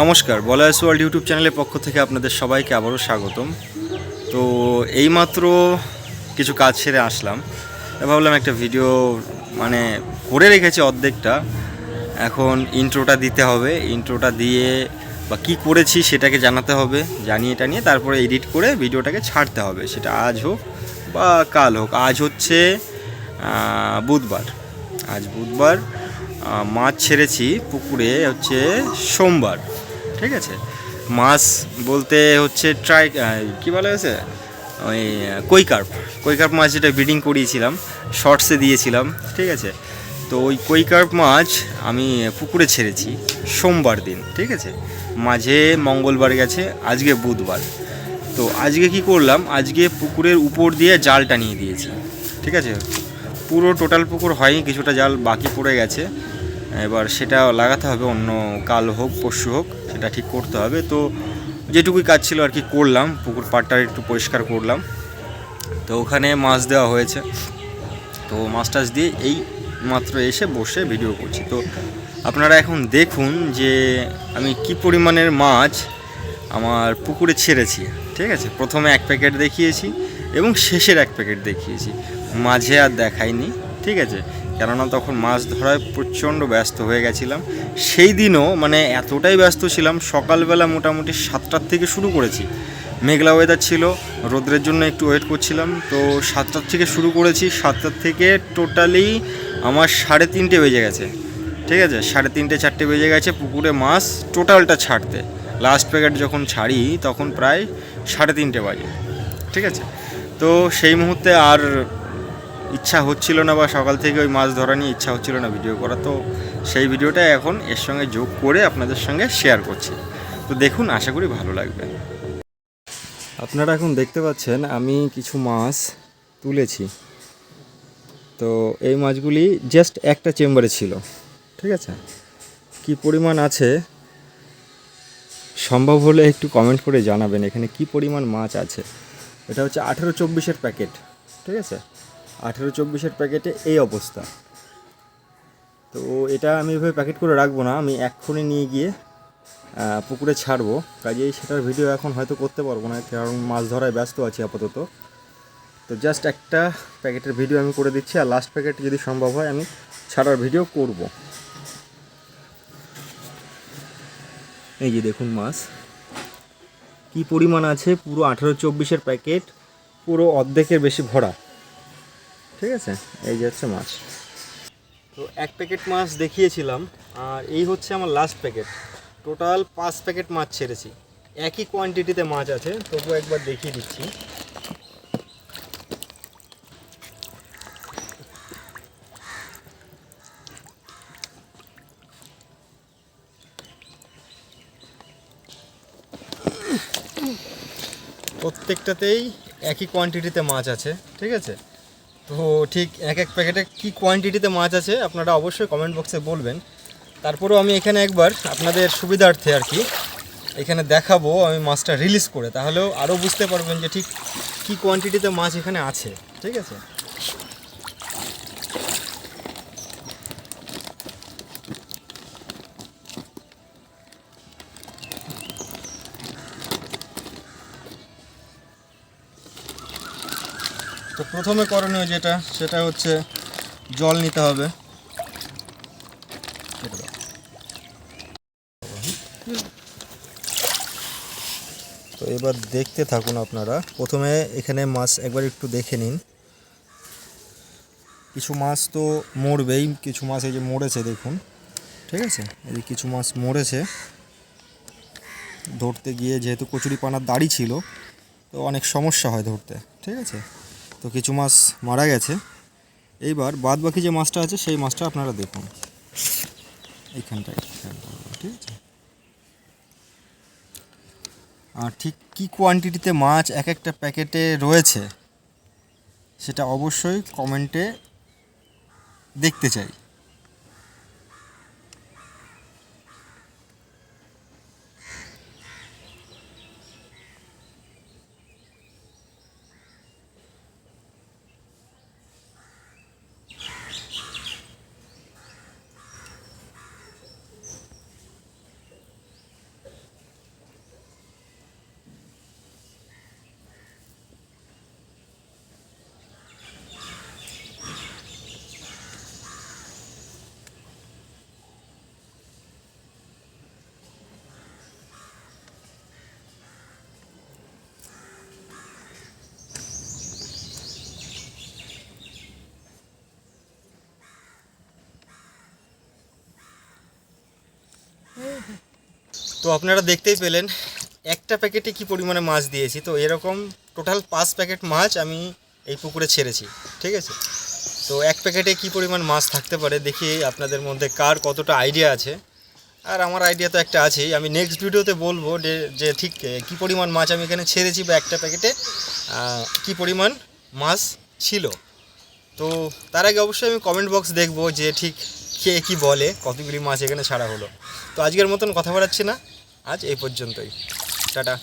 নমস্কার বলায়াস world YouTube চ্যানেলের পক্ষ থেকে আপনাদের সবাইকে আবারও স্বাগতম। তো এইমাত্র কিছু কাজ সেরে আসলাম। ভাবলাম একটা ভিডিও মানে করে রেখেছি অর্ধেকটা। এখন ইন্ট্রোটা দিতে হবে। ইন্ট্রোটা দিয়ে বা কী করেছি সেটাকে জানাতে হবে, জানিয়ে টানিয়ে তারপরে এডিট করে ভিডিওটাকে ছাড়তে হবে। সেটা আজ হোক বা কাল হোক। আজ হচ্ছে বুধবার। আজ বুধবার মাছ ছেড়েছি পুকুরে, হচ্ছে সোমবার। ঠিক আছে। মাছ বলতে হচ্ছে ট্রাই কী বলা হয়েছে ওই কৈকার্প কৈকার্প মাছ যেটা ব্রিডিং করিয়েছিলাম, শর্টসে দিয়েছিলাম, ঠিক আছে? তো ওই কৈকার্প মাছ আমি পুকুরে ছেড়েছি সোমবার দিন, ঠিক আছে? মাঝে মঙ্গলবার গেছে, আজকে বুধবার। তো আজকে কি করলাম? আজকে পুকুরের উপর দিয়ে জাল টানিয়ে দিয়েছি, ঠিক আছে? পুরো টোটাল পুকুর হয়নি, কিছুটা জাল বাকি পড়ে গেছে। এবার সেটা লাগাতে হবে, অন্য কাল হোক, পরশু হোক, সেটা ঠিক করতে হবে। তো যেটুকুই কাজ ছিল আর কি করলাম, পুকুর পাড়টা একটু পরিষ্কার করলাম। তো ওখানে মাছ দেওয়া হয়েছে। তো মাছ টাছ দিয়ে এই মাত্র এসে বসে ভিডিও করছি। তো আপনারা এখন দেখুন যে আমি কি পরিমাণের মাছ আমার পুকুরে ছেড়েছি। ঠিক আছে? প্রথমে এক প্যাকেট দেখিয়েছি এবং শেষের এক প্যাকেট দেখিয়েছি। মাঝে আর দেখাইনি। ঠিক আছে? কেননা তখন মাছ ধরায় প্রচণ্ড ব্যস্ত হয়ে গেছিলাম। সেই দিনও মানে এতটাই ব্যস্ত ছিলাম, সকালবেলা মোটামুটি সাতটার থেকে শুরু করেছি। মেঘলা ওয়েদার ছিল, রোদ্রের জন্য একটু ওয়েট করছিলাম। তো সাতটার থেকে শুরু করেছি, সাতটার থেকে টোটালি আমার সাড়ে তিনটে বেজে গেছে। ঠিক আছে? সাড়ে তিনটে, চারটে বেজে গেছে, পুকুরে মাছ টোটালটা ছাড়তে। লাস্ট প্যাকেট যখন ছাড়ি, তখন প্রায় সাড়ে তিনটে বাজে। ঠিক আছে? তো সেই মুহূর্তে আর ইচ্ছা হচ্ছিল না বা সকাল থেকে ওই মাছ ধরা নিয়ে ইচ্ছা হচ্ছিল না ভিডিও করা, তো সেই ভিডিওটা এখন এর সঙ্গে যোগ করে আপনাদের সঙ্গে শেয়ার করছি। তো দেখুন, আশা করি ভালো লাগবে। আপনারা এখন দেখতে পাচ্ছেন, আমি কিছু মাছ তুলেছি। তো এই মাছগুলি জাস্ট একটা চেম্বারে ছিল। ঠিক আছে? কি পরিমাণ আছে? সম্ভব হলে একটু কমেন্ট করে জানাবেন, এখানে কি পরিমাণ মাছ আছে? এটা হচ্ছে আঠেরো চব্বিশের প্যাকেট। ঠিক আছে? আঠেরো চব্বিশের প্যাকেটে এই অবস্থা। তো এটা আমি এভাবে প্যাকেট করে রাখব না, আমি এক্ষুনি নিয়ে গিয়ে পুকুরে ছাড়বো। কাজেই সেটার ভিডিও এখন হয়তো করতে পারব না, কারণ মাছ ধরায় ব্যস্ত আছি আপাতত। তো জাস্ট একটা প্যাকেটের ভিডিও আমি করে দিচ্ছি, আর লাস্ট প্যাকেট যদি সম্ভব হয় আমি ছাড়ার ভিডিও করব। এই যে দেখুন মাছ, কি পরিমাণ আছে, পুরো আঠেরো চব্বিশের প্যাকেট, পুরো অর্ধেকের বেশি ভরা। ঠিক আছে? এই যে হচ্ছে মাছ। তো এক প্যাকেট মাছ দেখিয়েছিলাম, আর এই হচ্ছে আমার লাস্ট প্যাকেট। টোটাল পাঁচ প্যাকেট মাছ ছেড়েছি। একই কোয়ান্টিটিতে মাছ আছে, তবু একবার দেখিয়ে দিচ্ছি। প্রত্যেকটাতেই একই কোয়ান্টিটিতে মাছ আছে, ঠিক আছে? তো ঠিক এক এক প্যাকেটে কি কোয়ান্টিটিতে মাছ আছে আপনারা অবশ্যই কমেন্ট বক্সে বলবেন। তারপরেও আমি এখানে একবার আপনাদের সুবিধার্থে আর কি, এখানে দেখাবো আমি মাছটা রিলিজ করে। তাহলেও আরও বুঝতে পারবেন যে ঠিক কি কোয়ান্টিটিতে মাছ এখানে আছে, ঠিক আছে? তো প্রথমে করণীয় যেটা, সেটা হচ্ছে জল নিতে হবে। তো এবার দেখতে থাকুন আপনারা। প্রথমে এখানে মাছ একবার একটু দেখে নিন। কিছু মাছ তো মরবেই, কিছু মাছ এই যে মরেছে দেখুন। ঠিক আছে? এই যে কিছু মাছ মরেছে। ধরতে গিয়ে যেহেতু কচুরি পানার দাড়ি ছিল, তো অনেক সমস্যা হয় ধরতে। ঠিক আছে? তো কিছু মাছ মারা গেছে। এইবার বাদ বাকি যে মাছটা আছে, সেই মাছটা আপনারা দেখুন। এইখানটায় ঠিক আছে? আর ঠিক কী কোয়ান্টিটিতে মাছ এক একটা প্যাকেটে রয়েছে, সেটা অবশ্যই কমেন্টে দেখতে চাই। তো আপনারা দেখতেই পেলেন, একটা প্যাকেটে কি পরিমাণে মাছ দিয়েছি। তো এরকম টোটাল পাঁচ প্যাকেট মাছ আমি এই পুকুরে ছেড়েছি, ঠিক আছে? তো এক প্যাকেটে কি পরিমাণ মাছ থাকতে পারে দেখি আপনাদের মধ্যে কার কতটা আইডিয়া আছে। আর আমার আইডিয়া তো একটা আছেই, আমি নেক্সট ভিডিওতে বলব যে ঠিক, কি পরিমাণ মাছ আমি এখানে ছেড়েছি বা একটা প্যাকেটে কি পরিমাণ মাছ ছিল। তো তার আগে অবশ্যই আমি কমেন্ট বক্স দেখব যে ঠিক কে কী বলে, কতগুলি মাছ এখানে ছাড়া হলো। তো আজকের মতন কথা বাড়াচ্ছি না। আজ এই পর্যন্তই। টাটা।